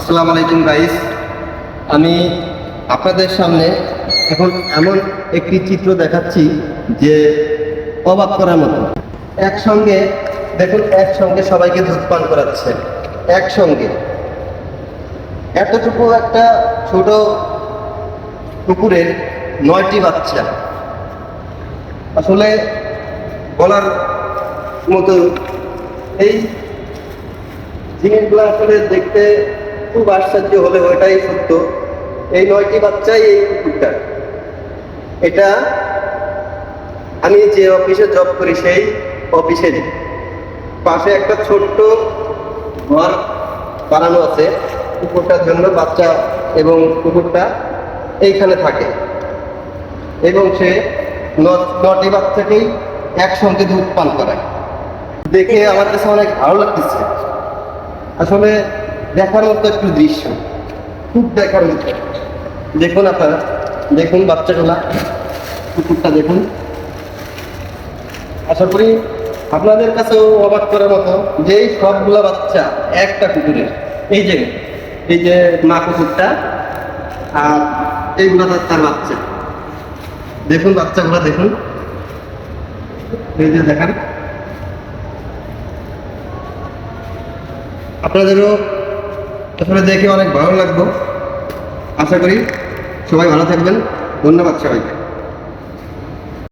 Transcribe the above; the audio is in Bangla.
আসসালামু আলাইকুম গাইস আমি আপনাদের সামনে এখন এমন একটি চিত্র দেখাচ্ছি যে অবাক করার মতো। একসঙ্গে, দেখুন, একসঙ্গে সবাইকে দুধ পান করাচ্ছে। একসঙ্গে। এতটুকু একটা ছোট কুকুরের নয়টি বাচ্চা। আসলে বলার মতো এই জিনিসগুলো আসলে দেখতে খুব আশ্চর্য হলে ওইটাই সত্য। এই নয়টি বাচ্চাই এই কুকুরটা। এটা আমি যে অফিসে জব করি সেই অফিসের পাশে একটা ছোট্ট ঘর বানানো আছে কুকুরটার জন্য বাচ্চা এবং কুকুরটা এইখানে থাকে। এবং সে নটি বাচ্চাকেই একসঙ্গে দুধ পান করায়। দেখে আমার কাছে অনেক ভালো লাগতেছে। আসলে দেখার মতো একটু দৃশ্য। খুব দেখার মতো দেখুন আপনারা, দেখুন বাচ্চাগুলা, কুকুরটা দেখুন। আশা করি আপনাদের কাছেও অবাক করার মতো যে সবগুলা বাচ্চা একটা কুকুরের। এই যে এই যে মা কুকুরটা আর এইগুলা তার তার বাচ্চা। দেখুন বাচ্চাগুলা, দেখুন। এই যে দেখান। আপনাদেরও আসলে দেখে অনেক ভালো লাগল আশা করি সবাই ভালো থাকবেন। ধন্যবাদ সবাইকে।